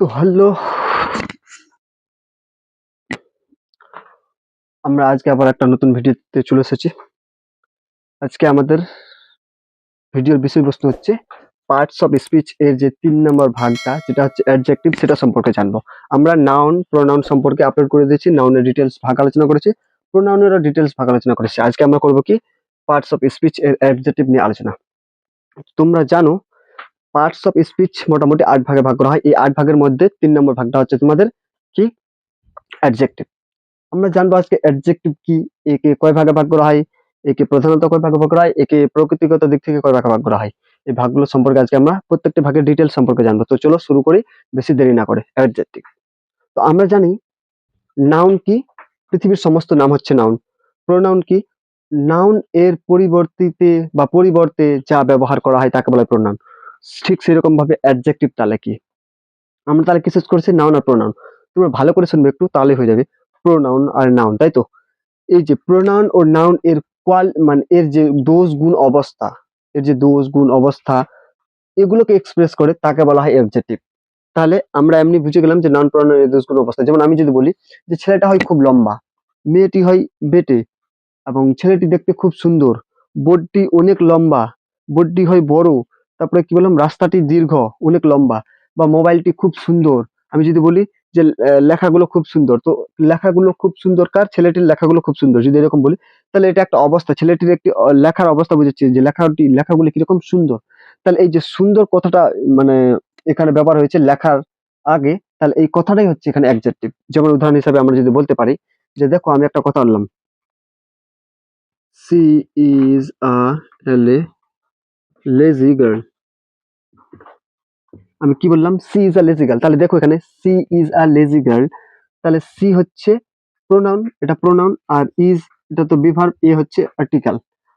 তো হ্যালো। আমরা আজকে আবার একটা নতুন ভিডিওতে চলে এসেছি। আজকে আমাদের ভিডিওর বিষয়বস্তু হচ্ছে পার্টস অফ স্পিচ এর যে তিন নম্বর ভাগটা, যেটা হচ্ছে অ্যাডজেক্টিভ সেটা সম্পর্কে জানব। আমরা নাউন প্রোনাউন সম্পর্কে আপলোড করে দিয়েছি নাউনের ডিটেলস ভাগ আলোচনা করেছি প্রোনাউনেরও ডিটেলস ভাগ আলোচনা করেছি। আজকে আমরা করব কি? পার্টস অফ স্পিচ এর অ্যাডজেক্টিভ নিয়ে আলোচনা। তোমরা জানো পার্টস অফ স্পিচ মোটামুটি আট ভাগে ভাগ করা হয়। এই আট ভাগের মধ্যে তিন নম্বর ভাগটা হচ্ছে তোমাদের কি? অ্যাডজেক্টিভ আমরা জানব আজকে অ্যাডজেক্টিভ কি? একে কয় ভাগে ভাগ করা হয়? একে প্রধানত কয় ভাগে ভাগ করা হয়? একে প্রকৃতিগত দিক থেকে কয় ভাগে ভাগ করা হয়? এই ভাগগুলো সম্পর্কে আজকে আমরা প্রত্যেকটি ভাগের ডিটেল সম্পর্কে জানব। তো চলো শুরু করি, বেশি দেরি না করে অ্যাডজেক্টিভ তো আমরা জানি নাউন কি? পৃথিবীর সমস্ত নাম হচ্ছে নাউন প্রোনাউন কি? নাউন এর পরিবর্তিতে বা পরিবর্তে যা ব্যবহার করা হয় তাকে বলা প্রোনাউন ঠিক সেরকম ভাবে অ্যাডজেক্টিভ তাহলে কি? আমরা তাহলে কি শেষ করেছি? নাউন আর প্রোনাউন তোমরা ভালো করে শুনবে একটু, তাহলে হয়ে যাবে প্রোনাউন আর নাউন তাই তো? এই যে প্রোনাউন ও নাউন এর কোয়াল মানে এর যে দোষ গুণ অবস্থা, এর যে দোষ গুণ অবস্থা, এগুলোকে এক্সপ্রেস করে তাকে বলা হয় অ্যাডজেক্টিভ তাহলে আমরা এমনি বুঝে গেলাম যে নাউন প্রোনাউন এর দোষ গুণ অবস্থা। যেমন আমি যদি বলি যে ছেলেটা হয় খুব লম্বা, মেয়েটি হয় বেটে, এবং ছেলেটি দেখতে খুব সুন্দর বোর্ডটি অনেক লম্বা বোর্ডটি হয় বড় তারপরে কি বললাম? রাস্তাটি দীর্ঘ, অনেক লম্বা বা মোবাইলটি খুব সুন্দর। আমি যদি বলি যে লেখাগুলো খুব সুন্দর। তো লেখাগুলো খুব সুন্দর কার? ছেলেটির লেখাগুলো খুব সুন্দর। যদি এরকম বলি, তাহলে এটা একটা অবস্থা। ছেলেটির একটি লেখার অবস্থা বুঝেছি যে, লেখাটি, লেখাগুলো কীরকম সুন্দর। তাহলে এই যে সুন্দর কথাটা মানে এখানে ব্যবহার হয়েছে লেখার আগে, তাহলে এই কথাটাই হচ্ছে এখানে অ্যাডজেক্টিভ যেমন উদাহরণ হিসাবে আমরা যদি বলতে পারি যে, দেখো আমি একটা কথা বললাম। She is a lazy girl আমি কি বললাম? She is a lazy girl তাহলে দেখো এখানে she is a lazy girl তাহলে সি হচ্ছে প্রোনাউন এটা প্রোনাউন আর ইজ এটা তো বিভার্ব এ হচ্ছে আর্টিকেল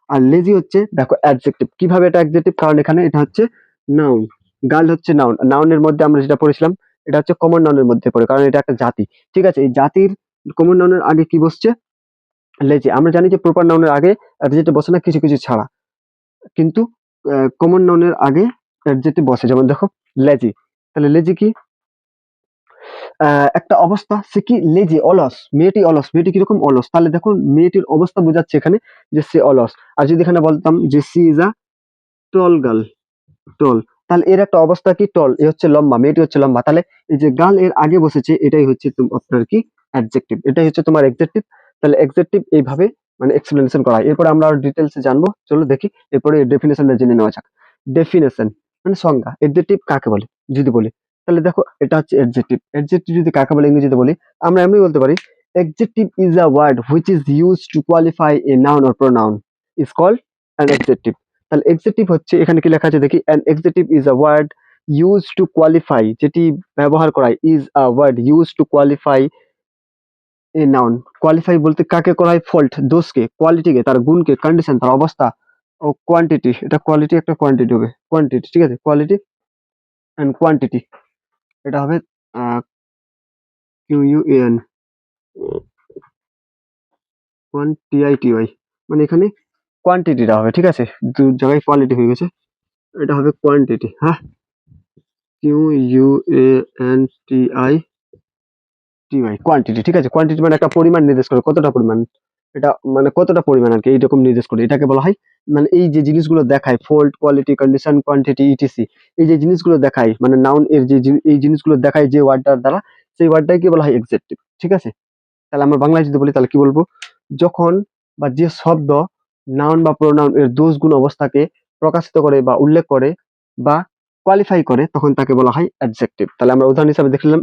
আর লেজি হচ্ছে, দেখো অ্যাডজেক্টিভ কীভাবে এটা অ্যাডজেক্টিভ কারণ এখানে এটা হচ্ছে নাউন গার্ল হচ্ছে নাউন নাউনের মধ্যে আমরা যেটা পড়েছিলাম, এটা হচ্ছে কমন নাউনের মধ্যে পড়ে, কারণ এটা একটা জাতি। ঠিক আছে, এই জাতির কমন নাউনের আগে কি বসছে? লেজি আমরা জানি যে প্রপার নাউনের আগে অ্যাডজেক্টিভ বসে না, কিছু কিছু ছাড়া। কিন্তু কমন নাউনের আগে অ্যাডজেক্টিভ বসে, যেমন দেখো লেজি তাহলে লেজি কি? একটা অবস্থা, সে কি লেজি অলস? মেয়েটি অলস, মেয়েটি কীরকম অলস? তাহলে দেখুন, মেয়েটির অবস্থা বোঝাচ্ছে এখানে যে সে অলস। আর যদি এখানে বলতাম যে she is a tall girl tall তাহলে এর একটা অবস্থা কি? টল এ হচ্ছে লম্বা, মেয়েটি হচ্ছে লম্বা। তাহলে এই যে গার্ল এর আগে বসেছে, এটাই হচ্ছে আপনার কি অ্যাডজেক্টিভ এটাই হচ্ছে তোমার এক্সেক্টিভ তাহলে এক্সেক্টিভ এইভাবে মানে এক্সপ্লেনেশন করা হয়। এরপরে আমরা ডিটেলসে জানব। চলো দেখি। এরপরে ডেফিনেশনটা জেনে নেওয়া যাক। ডেফিনেশন মানে সংজ্ঞা। এডজেক্টিভ কাকে বলে? যদি বলি, তাহলে দেখো, এটা হচ্ছে এডজেক্টিভ এডজেক্টিভ যদি কাকে বলে ইংরেজিতে বলি, আমরা এমনি বলতে পারি adjective is a word which is use to qualify a noun or pronoun is called an adjective তাহলে এক্সেটিভ হচ্ছে, এখানে কি লেখা আছে দেখি? An adjective is a word use to qualify যেটি ব্যবহার করা is a word use to qualify a noun qualify বলতে কাকে করা হয়? ফল্ট দোষকে কোয়ালিটিকে তার গুণকে কন্ডিশন তার অবস্থা ও কোয়ান্টিটি এটা কোয়ালিটি একটা কোয়ান্টিটি হবে। কোয়ান্টিটি ঠিক আছে? কোয়ালিটি অ্যান্ড কোয়ান্টিটি এটা হবে কিউ ইউ এন কোয়ান্টিআইটিওয়াই মানে এখানে কোয়ান্টিটিটা হবে, ঠিক আছে? দু জায়গায় কোয়ালিটি হয়ে গেছে, এটা হবে কোয়ান্টিটি হ্যাঁ? Q U A N T I quantity ঠিক আছে? কোয়ান্টিটি মানে একটা পরিমাণ নির্দেশ করে। কতটা পরিমাণ? এটা মানে কতটা পরিমাণ আর কি? এইরকম নির্দেশ করে। এটাকে বলা হয় মানে এই যে জিনিসগুলো দেখায় fold quality condition quantity etc এই যে জিনিসগুলো দেখায় মানে নাউন এর যে এই জিনিসগুলো দেখায় যে ওয়ার্ডটার দ্বারা, সেই ওয়ার্ডটাকে বলা হয় এক্সেপ্টিভ ঠিক আছে? তাহলে আমরা বাংলায় যদি বলি, তাহলে কি বলব? যখন বা যে শব্দ নাউন বা প্রোনাউন এর দোষ গুণ অবস্থাকে প্রকাশিত করে বা উল্লেখ করে বা কোয়ালিফাই করে, তখন তাকে বলা হয় অ্যাডজেক্টিভ তাহলে আমরা উদাহরণ হিসাবে দেখলাম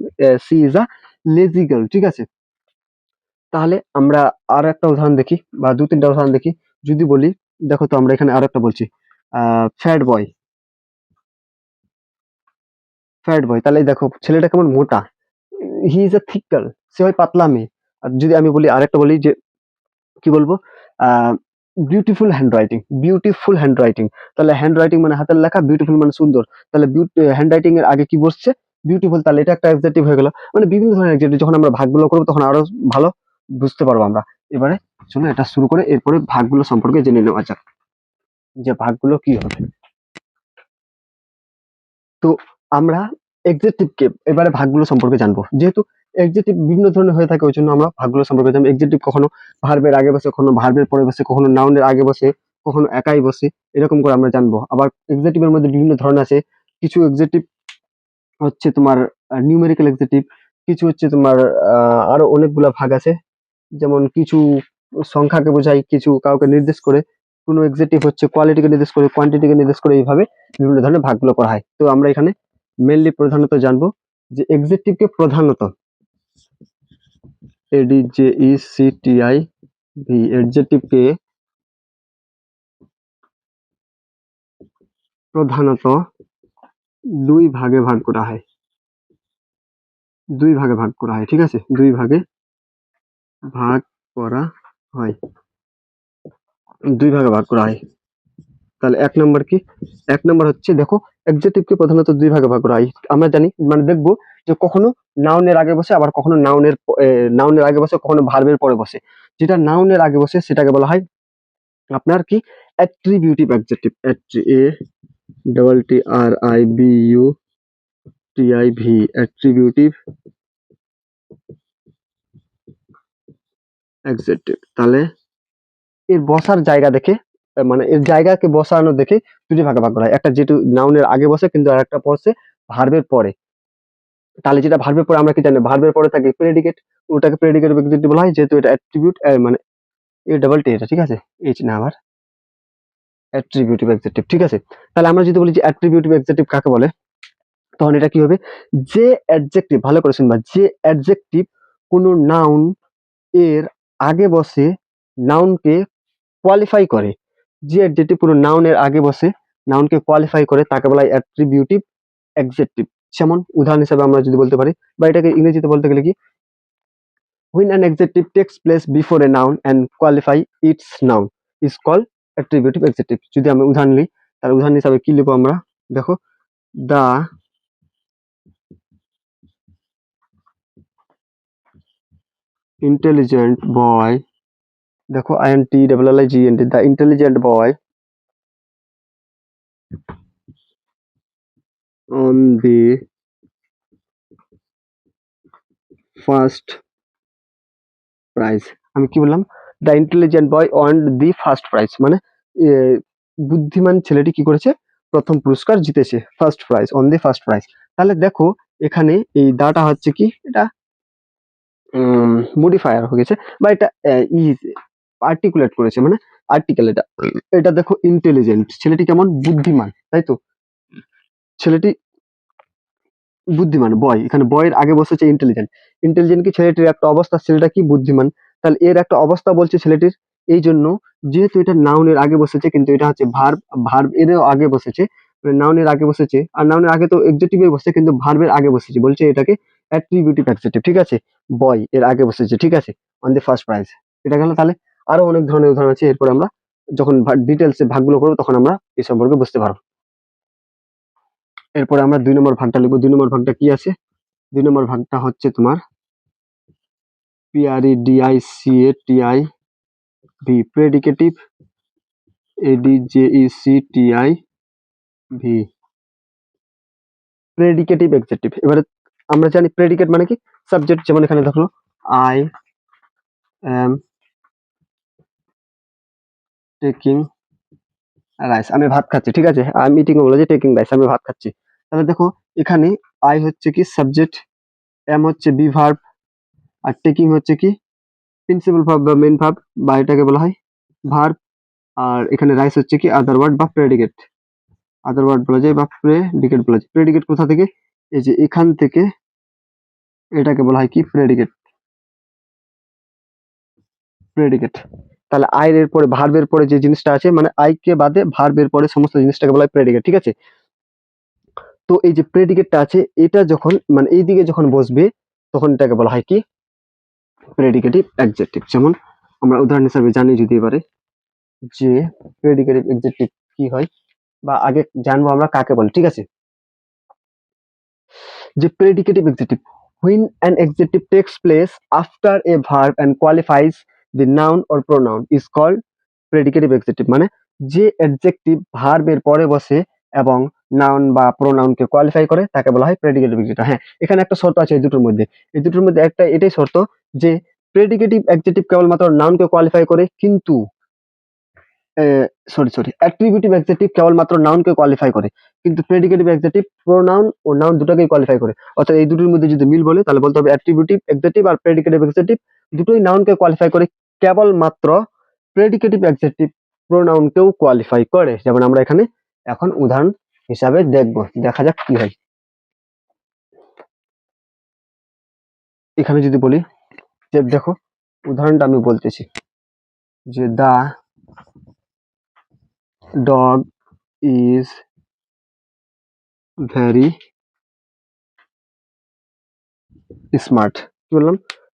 she is a lazy girl ঠিক আছে? তাহলে আমরা আর একটা উদাহরণ দেখি, বা দু তিনটা উদাহরণ দেখি। যদি বলি, দেখো তো আমরা এখানে আর একটা বলছি। ফ্যাট বয় ফ্যাট বয় তাহলে দেখো, ছেলেটা কেমন মোটা? He is a thick girl সে হয় পাতলা মেয়ে। আর যদি আমি বলি, আরেকটা বলি যে, কি বলব? Beautiful hand writing beautiful hand writing তাহলে হ্যান্ড রাইটিং মানে হাতের লেখা বিউটিফুল মানে সুন্দর। তাহলে হ্যান্ড রাইটিং এর আগে কি বসছে? বিউটিফুল তাহলে এটা একটা অ্যাডজেক্টিভ হয়ে গেল। মানে বিভিন্ন ধরনের অ্যাডজেক্টিভ যখন আমরা ভাগগুলো করব, তখন আরও ভালো বুঝতে পারব আমরা। এবারে চলো এটা শুরু করে, এরপরে ভাগগুলো সম্পর্কে জেনে নেওয়া যাক যে ভাগগুলো কি হবে। তো আমরা এক্সেটিভকে এবারে ভাগগুলো সম্পর্কে জানব। যেহেতু এক্সেটিভ বিভিন্ন ধরনের হয়ে থাকে, ওই জন্য আমরা ভাগগুলো সম্পর্কে জানব। এক্সেটিভ কখনো ভার্বের আগে বসে, কখনো ভার্বের পরে বসে, কখনো নাউনের আগে বসে, কখনো একাই বসে, এরকম করে আমরা জানব। আবার এক্সেটিভের মধ্যে বিভিন্ন ধরন আছে। কিছু এক্সেটিভ হচ্ছে তোমার নিউমেরিক্যাল এক্সেটিভ কিছু হচ্ছে তোমার আরও অনেকগুলা ভাগ আছে। যেমন কিছু সংখ্যাকে বোঝায়, কিছু কাউকে নির্দেশ করে, কোনো এক্সেটিভ হচ্ছে কোয়ালিটিকে নির্দেশ করে কোয়ান্টিটিকে নির্দেশ করে এইভাবে বিভিন্ন ধরনের ভাগগুলো করা হয়। তো আমরা এখানে মেনলি প্রধানত জানব যে এক্সেটিভকে প্রধানত A D J E C T I V এডজেটিভকে প্রধানত দুই ভাগে ভাগ করা হয়। দুই ভাগে ভাগ করা হয়, ঠিক আছে? দুই ভাগে ভাগ করা হয়। দুই ভাগে ভাগ করা হয়। তাহলে এক নম্বর কি? এক নম্বর হচ্ছে, দেখো এক্সেটিভকে প্রধানত দুই ভাগে ভাগ করা হয়। আমরা জানি মানে দেখব যে কখনো নাউনের আগে বসে, আবার কখনো নাউনের নাউনের আগে বসে, কখনো ভার্বের পরে বসে। যেটা নাউনের আগে বসে, সেটাকে বলা হয় আপনার কি? Attributive adjective A double T R I B U T I V attributive adjective তাহলে এর বসার জায়গা দেখে মানে এর জায়গাকে বসানো দেখে দুটি ভাগে ভাগ করা হয়। একটা যেটু নাউনের আগে বসে, কিন্তু আর একটা বসে ভার্বের পরে। তাহলে যেটা ভার্বের পরে আমরা কি জানি? ভার্বের পরে থাকে প্রেডিকেট ওটাকে প্রেডিকেট বলা হয়, যেহেতু এটা অ্যাট্রিবিউট মানে এ ডাবল টি এটা, ঠিক আছে? এইচ না আবার। অ্যাট্রিবিউটিভ অ্যাডজেক্টিভ ঠিক আছে? তাহলে আমরা যদি বলি যে অ্যাট্রিবিউটিভ অ্যাডজেক্টিভ কাকে বলে? তখন এটা কি হবে? যে অ্যাডজেক্টিভ ভালো করে শুনবা, যে অ্যাডজেক্টিভ কোনো নাউন এর আগে বসে নাউনকে কোয়ালিফাই করে, যে অ্যাডজেক্টিভ কোনো নাউনের আগে বসে নাউনকে কোয়ালিফাই করে, তাকে বলা হয় অ্যাট্রিবিউটিভ অ্যাডজেক্টিভ যেমন উদাহরণ হিসেবে আমরা যদি বলতে পারি, বা এটাকে ইংরেজিতে বলতে গেলে কি? When an adjective takes place before a noun and qualify its noun, is called attributive adjective যদি আমি উদাহরণ নিই, তাহলে উদাহরণ হিসাবে কি লিখব আমরা? দেখো দা intelligent boy, দেখো I N T double L I G N T the intelligent boy on the first prize আমি কি বললাম? The intelligent boy on the first prize. মানে বুদ্ধিমান ছেলেটি কি করেছে? প্রথম পুরস্কার জিতেছে, first prize, on the first prize. তাহলে দেখো, এখানে এই দাটা হচ্ছে কি? এটা মডিফায়ার হয়ে গেছে, বা এটা ইজ আর্টিকুলেট করেছে মানে আর্টিকেল এটা। এটা দেখো ইন্টেলিজেন্ট, ছেলেটি কেমন? বুদ্ধিমান, তাই তো? ছেলেটি বুদ্ধিমান, বয়, এখানে বয়ের আগে বসেছে ইন্টেলিজেন্ট। ইন্টেলিজেন্ট কি ছেলেটির একটা অবস্থা? ছেলেটা কি বুদ্ধিমান? তাহলে এর একটা অবস্থা বলছে ছেলেটির, এই জন্য যেহেতু এটা নাউনের আগে বসেছে, কিন্তু এটা হচ্ছে ভার্ব ভার্ব এরও আগে বসেছে মানে নাউনের আগে বসেছে, আর নাউনের আগে তো এক্সেটিভে বসে কিন্তু ভার্বের আগে বসেছে, বলছে এটাকে অ্যাট্রিবিউটিভ অ্যাডজেক্টিভ ঠিক আছে? বয় এর আগে বসেছে, ঠিক আছে? অন দি ফার্স্ট প্রাইজ এটা গেল তাহলে। আরও অনেক ধরনের উদাহরণ আছে, এরপর আমরা যখন ডিটেলসে ভাগগুলো করব, তখন আমরা এই সম্পর্কে বুঝতে পারব। এরপরে আমরা দুই নম্বর ভাগটা লিখব, দুই নম্বর ভাগটা কি আছে? দুই নম্বর ভাগটা হচ্ছে তোমার P R E D I C A T I V predicative A D J E C T I V predicative adjective এবারে আমরা জানি প্রেডিকেট মানে কি? সাবজেক্ট যেমন এখানে দেখো আই এম টেকিং রাইস আমি ভাত খাচ্ছি, ঠিক আছে? আই মিটিং বলে যে টেকিং রাইস আমি ভাত খাচ্ছি। তাহলে দেখো, এখানে আই হচ্ছে কি সাবজেক্ট এম হচ্ছে বি ভার্ব আর টেকিং হচ্ছে কি? প্রিন্সিপাল ভার্ব বা মেন ভার্ব বা এটাকে বলা হয় ভার্ব আর এখানে রাইস হচ্ছে কি? আদার ওয়ার্ড বা প্রেডিকেট আদার ওয়ার্ড বলা যায় বা প্রেডিকেট বলা যায়। প্রেডিকেট কোথা থেকে? এই যে এখান থেকে এটাকে বলা হয় কি? প্রেডিকেট প্রেডিকেট তাহলে আই এর পরে ভার্বের পরে যে জিনিসটা আছে মানে আই কে বাদে ভার্বের পরে সমস্ত জিনিসটাকে বলা হয় প্রেডিকেট ঠিক আছে? তো এই যে প্রেডিকেটটা আছে, এটা যখন মানে এই দিকে যখন বসবে, তখন এটাকে বলা হয় কি? প্রেডিকেটিভ অ্যাডজেক্টিভ যেমন আমরা উদাহরণ হিসাবে জানি যদি এবারে যে প্রেডিকেটিভ অ্যাডজেক্টিভ কি হয় বা আগে জানব আমরা কাকে বলে, ঠিক আছে? যে predicative adjective when an adjective takes place after a verb and qualifies the noun or pronoun, is called predicative adjective মানে যে অ্যাডজেক্টিভ ভার্বের পরে বসে এবং নাউন বা প্রোনাউনকে কোয়ালিফাই করে, তাকে বলা হয় প্রেডিকেটিভ অ্যাডজেক্টিভ হ্যাঁ এখানে একটা শর্ত আছে এই দুটোর মধ্যে। এই দুটোর মধ্যে একটা এটাই শর্ত যে প্রেডিকেটিভ অ্যাডজেক্টিভ কেবলমাত্র নাউনকে কোয়ালিফাই করে, কিন্তু সরি সরি অ্যাট্রিবিউটিভ অ্যাডজেক্টিভ কেবলমাত্র নাউনকে কোয়ালিফাই করে, কিন্তু প্রেডিকেটিভ অ্যাডজেক্টিভ প্রোনাউন ও নাউন দুটোকেই কোয়ালিফাই করে। অর্থাৎ এই দুটোর মধ্যে যদি মিল বলে, তাহলে বলতে হবে অ্যাট্রিবিউটিভ অ্যাডজেক্টিভ আর প্রেডিকেটিভ অ্যাডজেক্টিভ দুটোই নাউনকে কোয়ালিফাই করে, কেবলমাত্র প্রেডিকেটিভ অ্যাডজেক্টিভ প্রোনাউনকেও কোয়ালিফাই করে। যেমন আমরা এখানে এখন উদাহরণ হিসাবে দেখব, দেখা যাক কি হয়। এখানে যদি বলি যে দেখো, উদাহরণটা আমি বলতেছি। যে the dog is very smart. কি বললাম?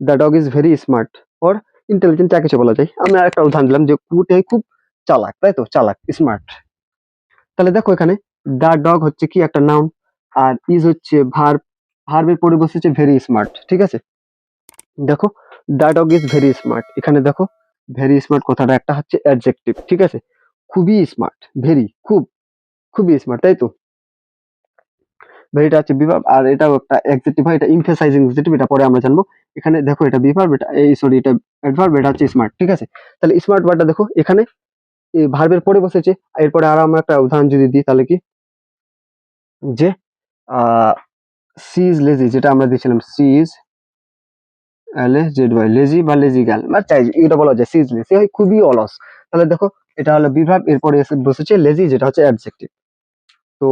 The dog is very smart or intelligent, যা কিছু বলা যায়। আমি আর একটা উদাহরণ দিলাম যে কুকুরটাই খুব চালাক, তাই তো? চালাক, স্মার্ট। তাহলে দেখো এখানে দা ডগ হচ্ছে কি একটা নাউন, আর ইজ হচ্ছে ভার্ব, ভার্বের পরে বসেছে ভেরি স্মার্ট, ঠিক আছে? দেখো the dog is very smart এখানে দেখো ভেরি স্মার্ট কথাটা একটা হচ্ছে অ্যাডজেক্টিভ ঠিক আছে? খুবই স্মার্ট ভেরি খুব, খুবই স্মার্ট তাই তো? ভেরিটা হচ্ছে বিভাব, আর এটাও একটা অ্যাডজেক্টিভ হয়, এটা ইমফেসাইজিং অ্যাডজেক্টিভ এটা পরে আমরা জানব। এখানে দেখো এটা বিভাব, এটা, এই সরি এটা অ্যাডভার্ব এটা হচ্ছে স্মার্ট ঠিক আছে? তাহলে স্মার্ট ওয়ার্ডটা দেখো, এখানে ভার্বের পরে বসেছে এরপরে আর আমরা একটা উদাহরণ যদি দিই, তাহলে কি? যে সি ইজ লেজি যেটা আমরা দিয়েছিলাম she is L A Z lazy বা লেজি গার্ল বা চাই এটা বলা যায় সি ইজ লেজি হয় খুবই অলস। তাহলে দেখো, এটা হলো বিভাব এরপরে বসেছে লেজি, যেটা হচ্ছে অ্যাডজেক্টিভ তো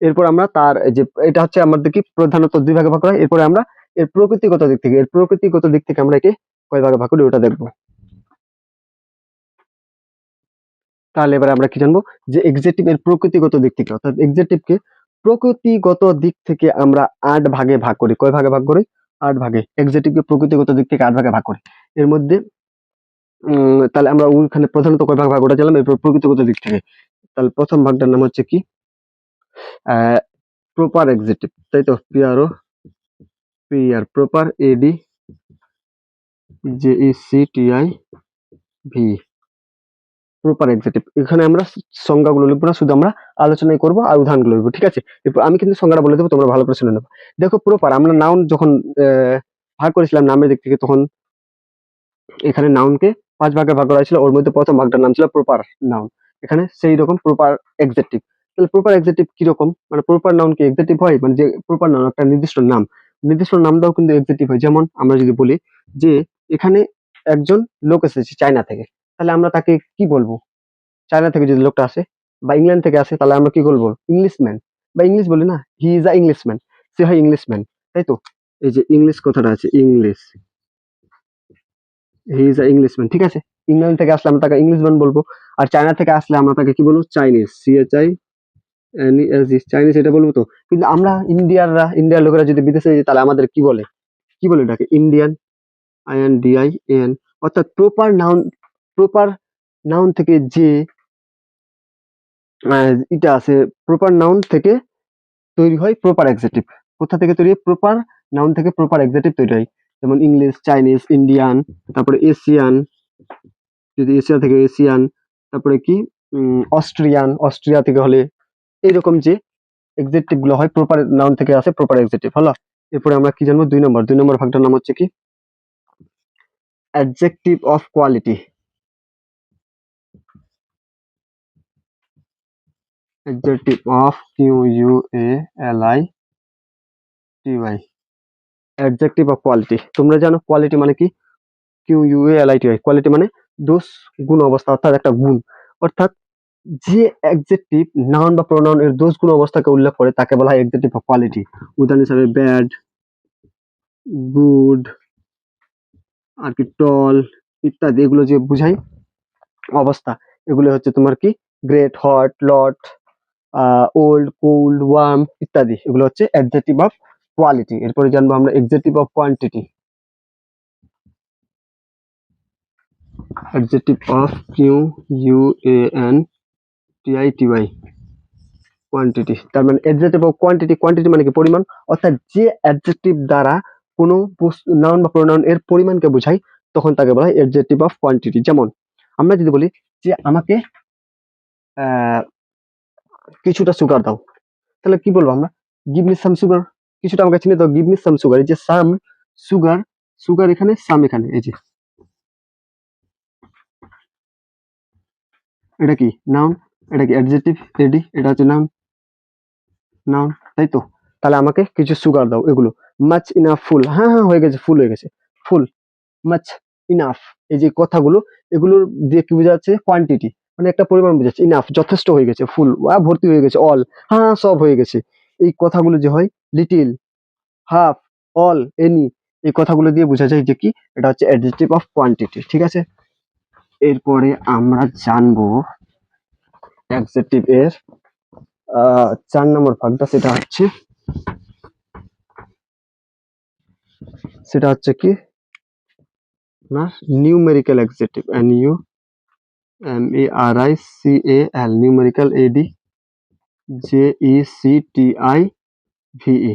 এরপর আমরা তার যে, এটা হচ্ছে আমাদের কি প্রধানত দুই ভাগে ভাগ করা হয়। এরপরে আমরা এর প্রকৃতিগত দিক থেকে, এর প্রকৃতিগত দিক থেকে আমরা একে কয় ভাগে ভাগ করি, ওটা দেখব। তাহলে এবার আমরা কি জানব? যে এক্সেটিভ এর প্রকৃতিগত দিক থেকে, অর্থাৎ এক্সেটিভকে প্রকৃতিগত দিক থেকে আমরা আট ভাগে ভাগ করি। কয় ভাগে ভাগ করি? আট ভাগে এক্সেটিভকে প্রকৃতিগত দিক থেকে আট ভাগে ভাগ করে। এর মধ্যে তাহলে আমরা ওইখানে প্রধানত কয় ভাগ ভাগ জানলাম, এরপর প্রকৃতিগত দিক থেকে। তাহলে প্রথম ভাগটার নাম হচ্ছে কি? প্রপার এক্সেটিভ তাই তো? P R O P R proper A D J E C T I V proper adjective এখানে আমরা সংজ্ঞাগুলো লিখব না, শুধু আমরা আলোচনাই করব আর উদাহরণগুলো লিখব, ঠিক আছে? এরপর আমি কিন্তু সংজ্ঞাটা বলে দেবো, তোমরা ভালো করে শুনে নেব। দেখো প্রপার আমরা নাউন যখন ভাগ করেছিলাম নামের দিক থেকে, তখন এখানে নাউনকে পাঁচ ভাগে ভাগ করা হয়েছিল, ওর মধ্যে প্রথম ভাগটার নাম ছিল প্রপার নাউন এখানে সেই রকম প্রপার এক্সেটিভ তাহলে প্রপার এক্সেটিভ কীরকম মানে প্রপার নাউন কি এক্সেটিভ হয়? মানে যে প্রপার নাউন একটা নির্দিষ্ট নাম। নির্দিষ্ট নামটাও কিন্তু এক্সেটিভ হয়। যেমন আমরা যদি বলি যে, এখানে একজন লোক এসেছে চায়না থেকে। তাহলে আমরা তাকে কি বলব? চায়না থেকে যদি লোকটা আসে বা ইংল্যান্ড থেকে আসে, তাহলে আমরা কি বলব? ইংলিশম্যান। বা ইংলিশ বলি না হি ইজ আ ইংলিশম্যান সে হয় ইংলিশম্যান, তাই তো? এই যে ইংলিশ কথাটা আছে, English. He is a Englishman ঠিক আছে? ইংল্যান্ড থেকে আসলে আমরা তাকে ইংলিশম্যান বলব, আর চায়না থেকে আসলে আমরা তাকে কি বলব? Chinese C H I Chinese এটা বলব তো? কিন্তু আমরা ইন্ডিয়াররা, ইন্ডিয়ার লোকেরা যদি বিদেশে যায়, তাহলে আমাদের কি বলে? কি বলে এটাকে? Indian I N D I N অর্থাৎ প্রপার নাউন প্রপার নাউন থেকে যে এটা আছে প্রপার নাউন থেকে তৈরি হয় প্রপার এক্সেটিভ কোথা থেকে তৈরি হয়? প্রপার নাউন থেকে প্রপার এক্সেটিভ তৈরি হয়। যেমন ইংলিশ, চাইনিজ, ইন্ডিয়ান, তারপরে এশিয়ান, যদি এশিয়া থেকে এশিয়ান, তারপরে কি? অস্ট্রিয়ান, অস্ট্রিয়া থেকে হলে এইরকম যে এক্সেটিভগুলো হয় প্রপার নাউন থেকে আসে প্রপার এক্সেটিভ হলো? এরপরে আমরা কি জানব? দুই নম্বর। দুই নম্বর ভাগটার নাম হচ্ছে কি? Adjective of quality adjective of Q U A L I T Y adjective of quality তোমরা জানো কোয়ালিটি মানে কি? Q U A L I T Y quality মানে দোষ, গুণ অবস্থা, অর্থাৎ একটা গুণ। অর্থাৎ যে অ্যাডজেক্টিভ নাউন বা প্রোনাউন এর দোষ, গুণ অবস্থাকে উল্লেখ করে, তাকে বলা হয় অ্যাডজেক্টিভ অফ কোয়ালিটি উদাহরণ হিসাবে ব্যাড গুড আর কি টল ইত্যাদি, এগুলো যে বুঝাই অবস্থা, এগুলো হচ্ছে তোমার কি? Great hot lot old cold warm ইত্যাদি। এগুলো হচ্ছে অ্যাডজেক্টিভ অফ কোয়ালিটি এরপরে জানব আমরা adjective of quantity adjective of Q U A N T I T Y quantity তার মানে অ্যাডজেক্টিভ অফ কোয়ান্টিটি কোয়ান্টিটি মানে কি? পরিমাণ। অর্থাৎ যে অ্যাডজেক্টিভ দ্বারা কোনো নাউন বা প্রোনাউন এর পরিমাণকে বোঝায় তখন তাকে বলা হয় অ্যাডজেক্টিভ অফ কোয়ান্টিটি যেমন, আমরা যদি বলি যে আমাকে কিছুটা সুগার দাও। তাহলে কি বলব আমরা? গিভ মি সাম সুগার কিছুটা আমাকে চিনে দাও। গিভ মি সাম সুগার এই যে সাম সুগার সুগার এখানে সাম এখানে, এই যে। এটা কি? নাউন এটা কি? অ্যাডজেক্টিভ রেডি এটা হচ্ছে নাউন নাউন তাই তো? তাহলে আমাকে কিছু সুগার দাও, এগুলো। মাচ ইনাফ ফুল হ্যাঁ হ্যাঁ হয়ে গেছে ফুল হয়ে গেছে। ফুল মাচ ইনাফ এই যে কথাগুলো, এগুলোর দিয়ে কি বোঝা যাচ্ছে? কোয়ান্টিটি মানে একটা পরিমাণ বোঝাচ্ছে ইনাফ যথেষ্ট হয়ে গেছে ফুল ভর্তি হয়ে গেছে অল হ্যাঁ সব হয়ে গেছে। এই কথাগুলো যে হয় লিটিল হাফ অল এনি এই কথাগুলো দিয়ে বোঝা যায় যে কি, এটা হচ্ছে অ্যাডজেক্টিভ অফ কোয়ান্টিটি ঠিক আছে? এরপরে আমরা জানব অ্যাডজেক্টিভ এর চার নম্বর ভাগটা, সেটা হচ্ছে সেটা হচ্ছে কি, না numerical adjective N M A R I C A L numerical A D J E C T I V E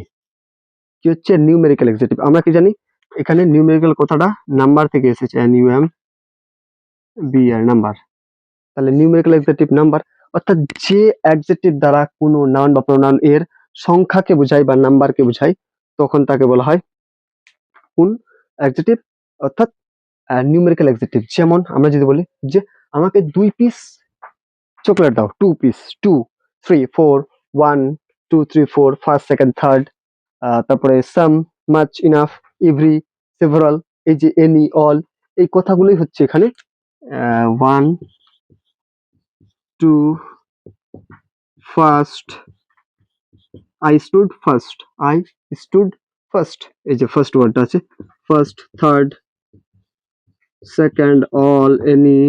কি হচ্ছে? নিউমেরিক্যাল অ্যাডজেক্টিভ আমরা কি জানি? এখানে নিউমেরিক্যাল কথাটা নাম্বার থেকে এসেছে N U M B R number তাহলে নিউমেরিক্যাল অ্যাডজেক্টিভ নাম্বার অর্থাৎ যে অ্যাডজেক্টিভ দ্বারা কোনো নাউন বা প্রোনাউন এর সংখ্যাকে বোঝায় বা নাম্বারকে বোঝায়, তখন তাকে বলা হয় কোন অ্যাডজেক্টিভ অর্থাৎ নিউমেরিক্যাল অ্যাডজেক্টিভ যেমন, আমরা যদি বলি যে আমাকে দুই পিস চকলেট দাও। Two piece two three four one two three four first second third তারপরে some much enough every several এই যে এনি অল এই কথাগুলোই হচ্ছে এখানে। One two first I stood first I stood first এই যে ফার্স্ট ওয়ার্ডটা আছে। First third second all any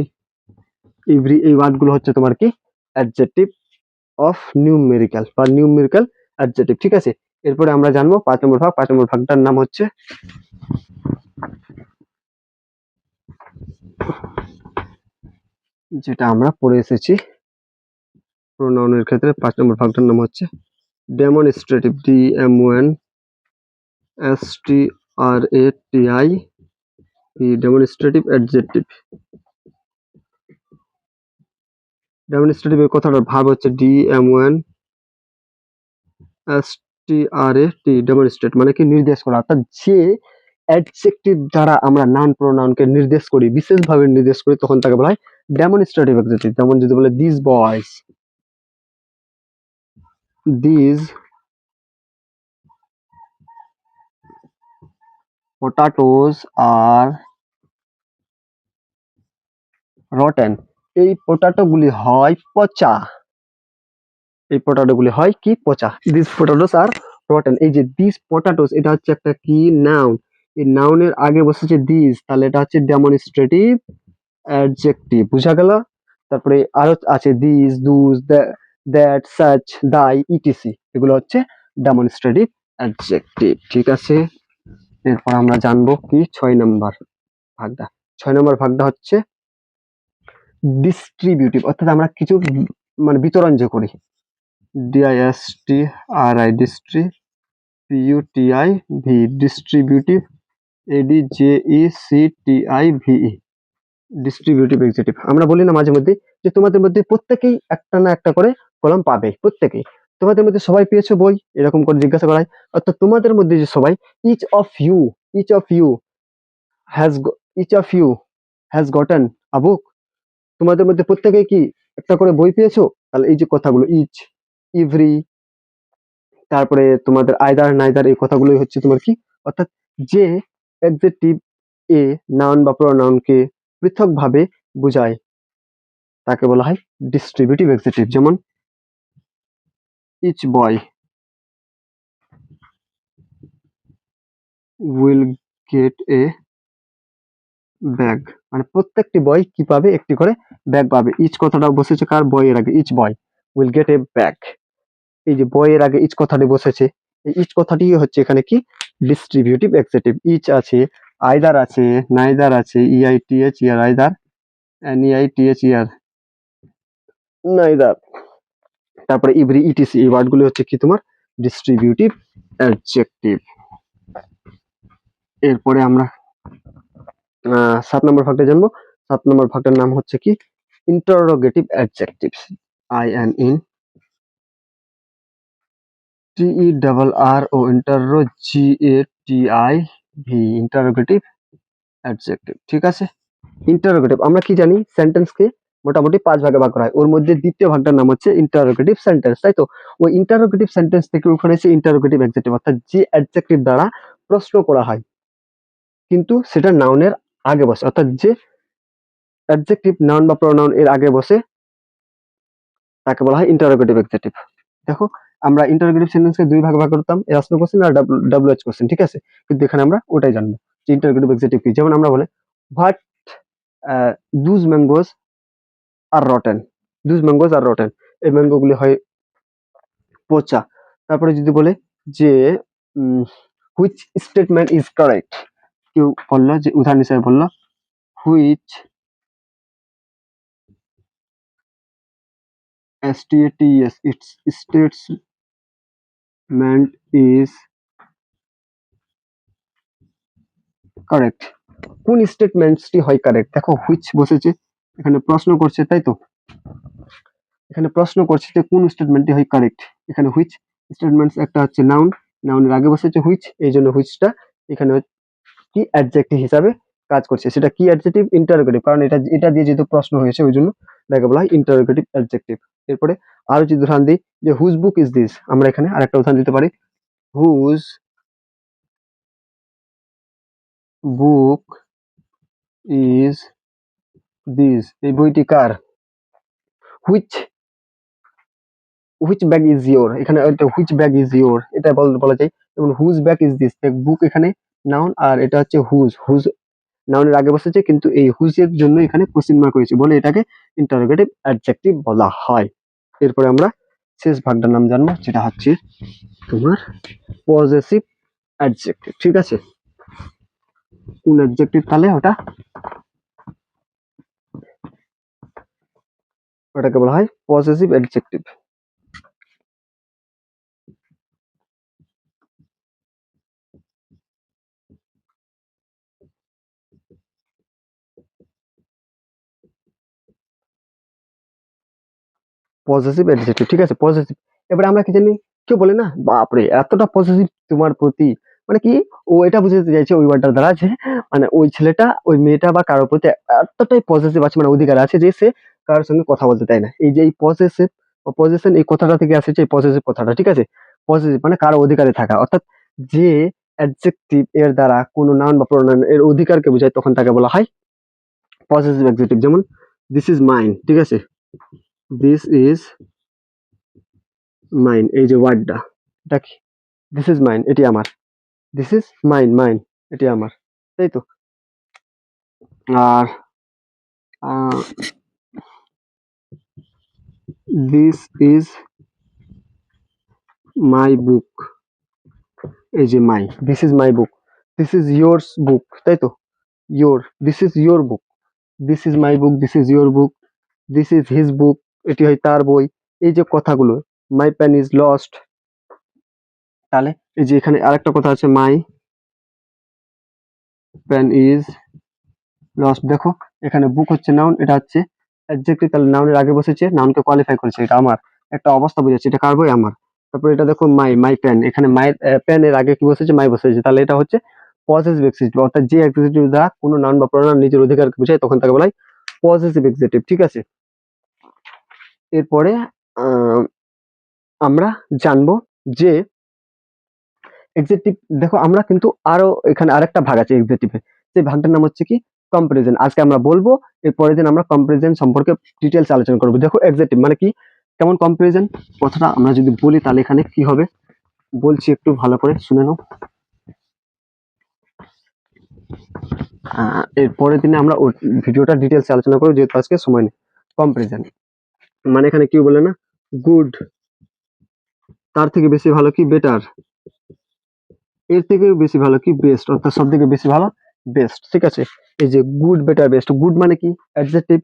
every এই ওয়ার্ডগুলো হচ্ছে তোমার কি? অ্যাডজেক্টিভ অফ নিউমেরিক্যাল বা নিউমেরিক্যাল অ্যাডজেক্টিভ ঠিক আছে? এরপরে আমরা জানব পাঁচ নম্বর ভাগ, পাঁচ নম্বর ভাগটার নাম হচ্ছে যেটা আমরা পড়ে এসেছি প্রোনাউনের ক্ষেত্রে, পাঁচ নম্বর ভাগটার নাম হচ্ছে demonstrative D M O N S T R A T I demonstrative adjective demonstrative এর কথাটার ভাব হচ্ছে D M O N S T R A T demonstrate মানে কি নির্দেশ করা। অর্থাৎ যে অ্যাডজেক্টিভ দ্বারা আমরা নাউন প্রোনাউনকে নির্দেশ করি, বিশেষভাবে নির্দেশ করি, তখন তাকে বলা হয় ডেমনস্ট্রেটিভ অ্যাডজেক্টিভ যেমন যদি বলে this boys this potatoes are rotten এই পোটাটো গুলি হয় পচা। এই পোটাটো গুলি হয় কি? পচা। দিস পোটাটোস আর রটেন এই যে দিস পোটাটোস এটা হচ্ছে একটা কি? নাউন এই নাউনের আগে বসেছে দিস তাহলে এটা হচ্ছে ডেমনস্ট্রেটিভ অ্যাডজেক্টিভ বুঝা গেল? তারপরে আরও আছে this those that such thy etc এগুলো হচ্ছে ডেমনস্ট্রেটিভ অ্যাডজেক্টিভ ঠিক আছে? এরপর আমরা জানব কি? ছয় নম্বর ভাগটা। ছয় নম্বর ভাগটা হচ্ছে ডিস্ট্রিবিউটিভ অর্থাৎ আমরা কিছু মানে বিতরণ যে করি। D I S T R I distri P U T I V distributive A D J E C T I V E distributive adjective আমরা বলি না মাঝে মধ্যে যে তোমাদের মধ্যে প্রত্যেকেই একটা না একটা করে কলম পাবে, প্রত্যেকেই। তোমাদের মধ্যে সবাই পেয়েছ বই, এরকম করে জিজ্ঞাসা করা হয় অর্থাৎ তোমাদের মধ্যে যে সবাই each of you each of you has each of you has gotten a book তোমাদের মধ্যে প্রত্যেকে কি একটা করে বই পেয়েছ? তাহলে এই যে কথাগুলো, ইচ, ইভরি, তারপরে তোমাদের আয়দার নাইদার এই কথাগুলোই হচ্ছে তোমার কি? অর্থাৎ যে অ্যাডজেক্টিভ এ নাউন বা প্রোনাউনকে পৃথকভাবে বোঝায়, তাকে বলা হয় ডিস্ট্রিবিউটিভ এক্সিকিউটিভ যেমন each boy will get a bag মানে প্রত্যেকটি বয় কি পাবে? একটি করে ব্যাগ পাবে। ইচ কথাটা বসেছে কার? বইয়ের আগে। Each boy will get a bag এই যে বইয়ের আগে ইচ কথাটি বসেছে, এই ইচ কথাটি হচ্ছে এখানে কি? ডিস্ট্রিবিউটিভ এক্সিকিউটিভ ইচ আছে আইদার আছে নাইদার আছে E I T H E R either N E I T H E R neither তারপরে ইভরি ইটিসি এই ওয়ার্ডগুলি হচ্ছে কি তোমার? ডিস্ট্রিবিউটিভ অ্যাডজেক্টিভ এরপরে আমরা সাত নম্বর ভাগটা জানব সাত নম্বর ভাগটার নাম হচ্ছে কি? Interrogative adjectives I N N T E double R O interro G A T I V interrogative adjective ঠিক আছে? ইন্টারোগেটিভ আমরা কি জানি? সেন্টেন্সকে মোটামুটি পাঁচ ভাগে ভাগ করা হয়। ওর মধ্যে দ্বিতীয় ভাগটার নাম হচ্ছে ইন্টারোগেটিভ সেন্টেন্স তাই তো? ওই ইন্টারোগেটিভ সেন্টেন্স থেকে ওখানে এসে ইন্টারোগেটিভ অ্যাডজেক্টিভ অর্থাৎ যে অ্যাডজেক্টিভ দ্বারা প্রশ্ন করা হয়, কিন্তু সেটা নাউনের আগে বসে, অর্থাৎ যে অ্যাডজেক্টিভ নাউন বা প্রোনাউন এর আগে বসে তাকে বলা হয় ইন্টারোগেটিভ অ্যাডজেক্টিভ দেখো, আমরা ইন্টারোগেটিভ সেন্টেন্সকে দুই ভাগে ভাগ করতাম এরাসনো কোশ্চেন আর ডাব্লিউ এইচ কোশ্চেন ঠিক আছে? কিন্তু এখানে আমরা ওটাই জানব যে ইন্টারোগেটিভ অ্যাডজেক্টিভ কি? যেমন আমরা বলে what does mangoes are rotten does mangoes are rotten এই ম্যাঙ্গোগুলি হয় পচা। তারপরে যদি বলে যে হুইচ স্টেটমেন্ট ইজ কারেক্ট কেউ বলল যে উদাহরণ হিসেবে বলল, which S T A T E S its statement is correct কোন স্টেটমেন্টসটি হয় কারেক্ট? দেখো, হুইচ বসেছে, এখানে প্রশ্ন করছে, তাই তো? এখানে প্রশ্ন করছে যে, কোন স্টেটমেন্টটি হয় কারেক্ট? এখানে হুইচ স্টেটমেন্টস একটা হচ্ছে নাউন, নাউনের আগে বসেছে হুইচ, এই জন্য হুইচটা এখানে কি অ্যাডজেক্টিভ হিসাবে কাজ করছে। সেটা কি অ্যাডজেক্টিভ ইন্টারোগেটিভ কারণ এটা এটা দিয়ে যেহেতু প্রশ্ন হয়েছে, ওই জন্য এটাকে বলা হয় ইন্টারোগেটিভ অ্যাডজেক্টিভ এরপরে আরও যদি উদাহরণ দিই, যে হুজ বুক ইজ দিস আমরা এখানে আরেকটা উদাহরণ দিতে পারি। হুজ বুক ইজ দিস এই বইটি কার? Which which bag is your এখানে হুইচ ব্যাগ ইজ ইয়োর এটা বলা যায়। এবং whose bag is this book এখানে নাউন আর এটা হচ্ছে হুজ হুজ নাউনের আগে বসেছে, কিন্তু এই হুজের জন্য এখানে কোশ্চেন মার্ক হয়েছে বলে এটাকে ইন্টারোগেটিভ অ্যাডজেক্টিভ বলা হয়। এরপরে আমরা শেষ ভাগটার নাম জানব যেটা হচ্ছে তোমার পজেসিভ অ্যাডজেক্টিভ ঠিক আছে? কোন অ্যাডজেক্টিভ তাহলে ওটা? ওটাকে বলা হয় পজেসিভ অ্যাডজেক্টিভ পজিটিভ অ্যাডজেক্টিভ ঠিক আছে? পজিটিভ এবারে আমরা কি জানি, কেউ বলে না, বাপরে, এতটা পজিটিভ তোমার প্রতি। মানে কি, ও এটা বুঝাতে চাইছে, ওই ওয়ার্ডটার দ্বারা যে মানে ওই ছেলেটা, ওই মেয়েটা বা কারোর প্রতি এতটাই পজিটিভ আছে মানে অধিকার আছে যে, সে কারোর সঙ্গে কথা বলতে চায় না। এই যে, এই পজিটিভ পজিশন এই কথাটা থেকে আসছে, এই পজিটিভ কথাটা, ঠিক আছে? পজিটিভ মানে কারও অধিকারে থাকা। অর্থাৎ যে অ্যাডজেক্টিভ এর দ্বারা কোনো নাউন বা প্রোনাউন এর অধিকারকে বোঝায়, তখন তাকে বলা হয় পজিটিভ অ্যাডজেক্টিভ যেমন দিস ইজ মাইন ঠিক আছে? দিস ইজ মাইন এই যে ওয়ার্ডটা এটা কি? দিস ইজ মাইন এটি আমার। দিস ইজ মাইন মাইন এটি আমার। তাই তো? আর দিস ইজ মাই বুক এই যে my this is my book this is yours book তাই তো? Your this is your book this is my book this is your book this is his book এটি হয় তার বই। এই যে কথাগুলো মাই পেন ইজ লস্ট তাহলে এই যে এখানে আরেকটা কথা আছে মাই পেন ইজ লস্ট দেখো, এখানে বুক হচ্ছে নাউন এটা হচ্ছে অ্যাডজেক্টিভ তাহলে নাউনের আগে বসেছে নাউনকে কোয়ালিফাই করেছে, এটা আমার। একটা অবস্থা বোঝাচ্ছে, এটা কার বই? আমার। তারপর এটা দেখো মাই মাই পেন এখানে মাই পেন এর আগে কি বসেছে মাই বসেছে, তাহলে এটা হচ্ছে পজিটিভ এক্সিটিভ অর্থাৎ যে এক্সিটিভ দ্বারা কোনো নাউন বা প্রোনাউন নিজের অধিকারকে বোঝায়, তখন তাকে বলা হয় পজিটিভ এক্সিটিভ ঠিক আছে? এরপরে আমরা জানব যে এক্সিটিভ দেখো আমরা কিন্তু আরও এখানে আরেকটা ভাগ আছে এক্সিটিভে সেই ভাগটার নাম হচ্ছে কি? কম্পারিজন আজকে আমরা বলব এর পরের দিন আমরা কম্পারিজন সম্পর্কে ডিটেলস আলোচনা করব। দেখো এক্সিটিভ মানে কি? কেমন কম্পারিজন কথাটা আমরা যদি বলি তাহলে এখানে কি হবে? বলছি একটু ভালো করে শুনে নাও। আহ, এর পরের দিনে আমরা ভিডিওটা ডিটেলস আলোচনা করব যেহেতু আজকে সময় নেই। কম্পারিজন মানে এখানে কি বলে না? গুড তার থেকে বেশি ভালো কি? বেটার এর থেকেও বেশি ভালো কি? বেস্ট অর্থাৎ সব থেকে বেশি ভালো বেস্ট ঠিক আছে? এই যে গুড বেটার বেস্ট গুড মানে কি? অ্যাডজেক্টিভ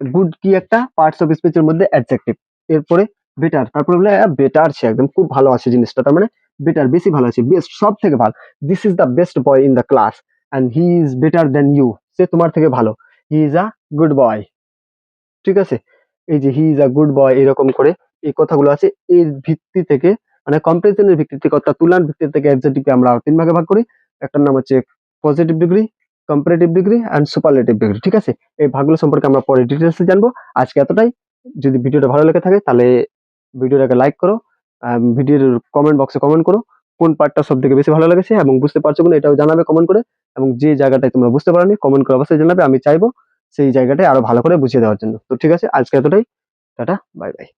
গুড কি একটা? পার্টস অফ স্পিচের মধ্যে অ্যাডজেক্টিভ এরপরে বেটার তারপরে বলে বেটার সে একদম খুব ভালো আছে জিনিসটা। তার মানে বেটার বেশি ভালো আছে। বেস্ট সব থেকে ভালো। This is the best boy in the class and he is better than you সে তোমার থেকে ভালো। হি ইজ আ গুড বয় ঠিক আছে? এই যে হি ইজ আ গুড বয় এরকম করে এই কথাগুলো আছে, এর ভিত্তি থেকে মানে কম্পারিজনের ভিত্তিতে অর্থাৎ তুলনার ভিত্তি থেকে অ্যাডজেক্টিভকে আমরা তিন ভাগে ভাগ করি। একটার নাম হচ্ছে positive degree comparative degree and superlative degree ঠিক আছে? এই ভাগগুলো সম্পর্কে আমরা পরে ডিটেলসে জানব। আজকে এতটাই। যদি ভিডিওটা ভালো লেগে থাকে তাহলে ভিডিওটাকে লাইক করো ভিডিওর কমেন্ট বক্সে কমেন্ট করো, কোন পার্টটা সব থেকে বেশি ভালো লেগেছে এবং বুঝতে পারছ কিনা এটাও জানাবে কমেন্ট করে এবং যে জায়গাটায় তোমরা বুঝতে পারোনি কমেন্ট করে অবশ্যই জানাবে, আমি চাইব সেই জায়গাটাই আরও ভালো করে বুঝিয়ে দেওয়ার জন্য। তো ঠিক আছে, আজকে এতটাই। টাটা, বাই বাই।